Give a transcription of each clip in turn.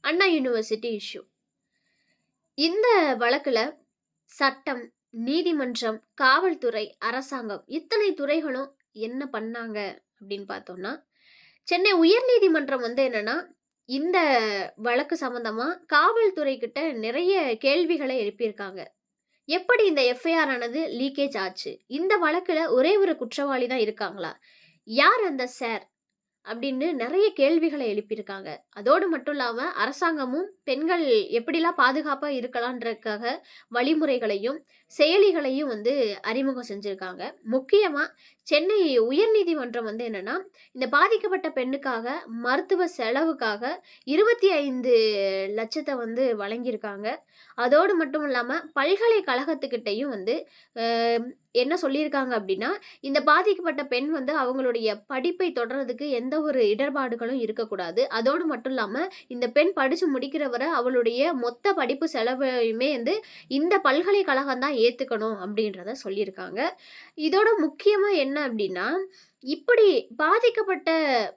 அண்ணா university issue. இந்த வழக்கில் சட்டம், நீதிமன்றம், காவல்துறை, அரசாங்கம் இத்தனை துறைகளும் என்ன பண்ணாங்க அப்படின்னு பார்த்தோம்னா, சென்னை உயர்நீதிமன்றம் வந்து என்னன்னா, இந்த வழக்கு சம்மந்தமாக காவல்துறை கிட்ட நிறைய கேள்விகளை எழுப்பியிருக்காங்க. எப்படி இந்த எஃப்ஐஆர் ஆனது லீக்கேஜ் ஆச்சு? இந்த வழக்கில் ஒரே ஒரு குற்றவாளி தான் இருக்காங்களா? யார் அந்த சார்? அப்படின்னு நிறைய கேள்விகளை எழுப்பியிருக்காங்க. அதோடு மட்டும் இல்லாமல் அரசாங்கமும் பெண்கள் எப்படிலாம் பாதுகாப்பாக இருக்கலான்றதுக்காக வழிமுறைகளையும், செயலிகளையும் வந்து அறிமுகம் செஞ்சுருக்காங்க முக்கியமாக சென்னை உயர்நீதிமன்றம் வந்து என்னென்னா இந்த பாதிக்கப்பட்ட பெண்ணுக்காக மருத்துவ செலவுக்காக 25,00,000 வந்து வழங்கியிருக்காங்க. அதோடு மட்டும் இல்லாமல் பல்கலைக்கழகத்துக்கிட்டையும் வந்து என்ன சொல்லியிருக்காங்க அப்படின்னா, இந்த பாதிக்கப்பட்ட பெண் வந்து அவங்களுடைய படிப்பை தொடர்றதுக்கு எந்த ஒரு இடர்பாடுகளும் இருக்கக்கூடாது. அதோடு மட்டும் இல்லாமல் இந்த பெண் படித்து முடிக்கிறவரை அவளுடைய மொத்த படிப்பு செலவையுமே வந்து இந்த பல்கலைக்கழகம் தான் ஏற்றுக்கணும் அப்படின்றத சொல்லியிருக்காங்க. இதோட முக்கியமாக என்ன அப்படின்னா, இப்படி பாதிக்கப்பட்ட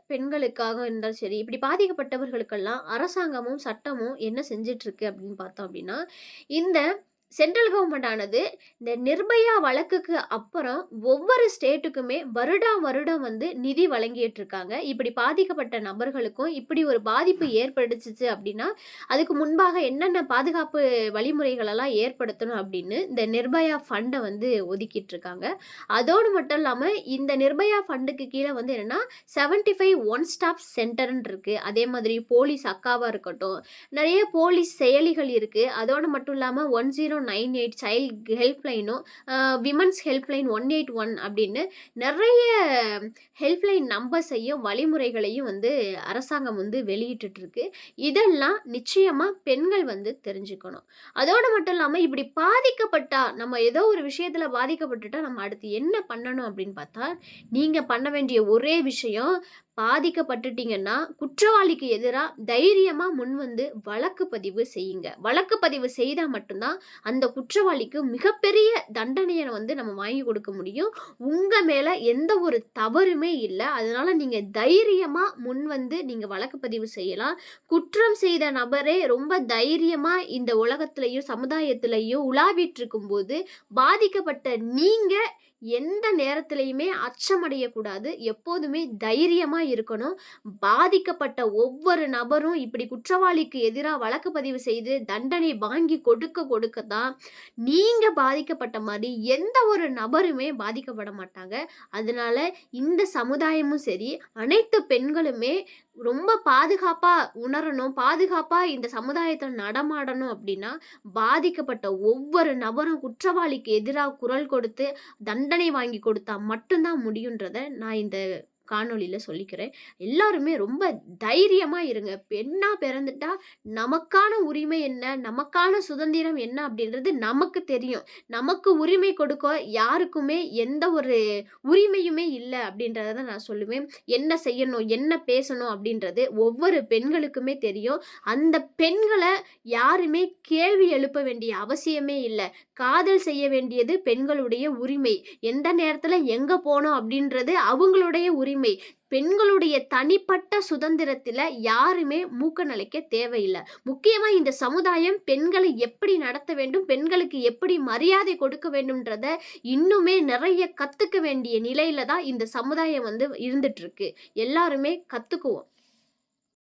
பெண்களுக்காக இருந்தாலும் சரி, இப்படி பாதிக்கப்பட்டவர்களுக்கெல்லாம் அரசாங்கமும், சட்டமும் என்ன செஞ்சுட்ருக்கு அப்படின்னு பார்த்தோம் அப்படின்னா, இந்த சென்ட்ரல் கவர்மெண்ட் ஆனது இந்த நிர்பயா வழக்குக்கு அப்புறம் ஒவ்வொரு ஸ்டேட்டுக்குமே வருடம் வருடம் வந்து நிதி வழங்கிட்டு இருக்காங்க. இப்படி பாதிக்கப்பட்ட நபர்களுக்கும் இப்படி ஒரு பாதிப்பு ஏற்படுத்துச்சு அப்படின்னா, அதுக்கு முன்பாக என்னென்ன பாதுகாப்பு வழிமுறைகளெல்லாம் ஏற்படுத்தணும் அப்படின்னு இந்த நிர்பயா ஃபண்டை வந்து ஒதுக்கிட்டு இருக்காங்க. அதோடு மட்டும் இல்லாமல் இந்த நிர்பயா ஃபண்டுக்கு கீழே வந்து என்னன்னா, 75 ஒன் ஸ்டாப் சென்டர்ன்னு இருக்குது அதே மாதிரி போலீஸ் அக்காவாக இருக்கட்டும், நிறைய போலீஸ் செயலிகள் இருக்குது அதோடு மட்டும் இல்லாமல் one zero nine eight child ஹெல்ப்லைனும், women's helpline one eight one அப்படின்னு நிறைய ஹெல்ப்லைன் நம்பர்ஸையும், வழிமுறைகளையும் வந்து அரசாங்கம் வந்து வெளியிட்டுருக்கு இதெல்லாம் நிச்சயமாக பெண்கள் வந்து தெரிஞ்சுக்கணும். அதோடு மட்டும் இல்லாமல் இப்படி பாதிக்கப்பட்டா, நம்ம ஏதோ ஒரு விஷயத்துல பாதிக்கப்பட்டுட்டா நம்ம அடுத்து என்ன பண்ணணும் அப்படின்னு பார்த்தா, நீங்கள் பண்ண வேண்டிய ஒரே விஷயம் பாதிக்கப்பட்டுட்டீங்கன்னா, குற்றவாளிக்கு எதிராக தைரியமாக முன் முன்வந்து வழக்கு பதிவு செய்யுங்க. வழக்கு பதிவு செய்தால் மட்டும்தான் அந்த அந்த குற்றவாளிக்கு மிகப்பெரிய தண்டனையை வந்து நம்ம வாங்கி கொடுக்க முடியும். உங்க மேல எந்த ஒரு தவறுமே இல்லை அதனால நீங்க தைரியமா முன்வந்து நீங்க வழக்கு பதிவு செய்யலாம். குற்றம் செய்த நபரே ரொம்ப தைரியமா இந்த உலகத்திலயும், சமுதாயத்திலயும் உலாவிட்டு இருக்கும்போது, பாதிக்கப்பட்ட நீங்க எந்த நேரத்துலையுமே அச்சமடையக்கூடாது. எப்போதுமே தைரியமாக இருக்கணும். பாதிக்கப்பட்ட ஒவ்வொரு நபரும் இப்படி குற்றவாளிக்கு எதிராக வழக்கு பதிவு செய்து தண்டனை வாங்கி கொடுக்க கொடுக்க தான், நீங்கள் பாதிக்கப்பட்ட மாதிரி எந்த ஒரு நபருமே பாதிக்கப்பட மாட்டாங்க. அதனால இந்த சமுதாயமும் சரி, அனைத்து பெண்களுமே ரொம்ப பாதுகாப்பாக உணரணும். பாதுகாப்பாக இந்த சமுதாயத்தில் நடமாடணும் அப்படின்னா, பாதிக்கப்பட்ட ஒவ்வொரு நபரும் குற்றவாளிக்கு எதிராக குரல் கொடுத்து, தண்டனை வாங்கி கொடுத்தா மட்டும்தான் முடியுன்றதை நான் இந்த காணொளியில சொல்லிக்கிறேன். எல்லாருமே ரொம்ப தைரியமா இருங்க. பெண்ணாக பிறந்துட்டா நமக்கான உரிமை என்ன? நமக்கான சுதந்திரம் என்ன? அப்படின்றது நமக்கு தெரியும். நமக்கு உரிமை கொடுக்க யாருக்குமே எந்த ஒரு உரிமையுமே இல்லை அப்படின்றத தான் நான் சொல்லுவேன். என்ன செய்யணும்? என்ன பேசணும்? அப்படின்றது ஒவ்வொரு பெண்களுக்குமே தெரியும். அந்த பெண்களை யாருமே கேள்வி எழுப்ப வேண்டிய அவசியமே இல்லை காதல் செய்ய வேண்டியது பெண்களுடைய உரிமை. எந்த நேரத்தில் எங்கே போகணும் அப்படின்றது அவங்களுடைய உரிமை. பெண்களுடைய தனிப்பட்ட சுதந்திரத்தில் யாருமே மூக்க நிலைக்க தேவையில்லை முக்கியமாக இந்த சமுதாயம் பெண்களை எப்படி நடத்த வேண்டும்? பெண்களுக்கு எப்படி மரியாதை கொடுக்க வேண்டும்ன்றத இன்னுமே நிறைய கற்றுக்க வேண்டிய நிலையில தான் இந்த சமுதாயம் வந்து இருந்துட்டு இருக்கு. எல்லாருமே கற்றுக்குவோம்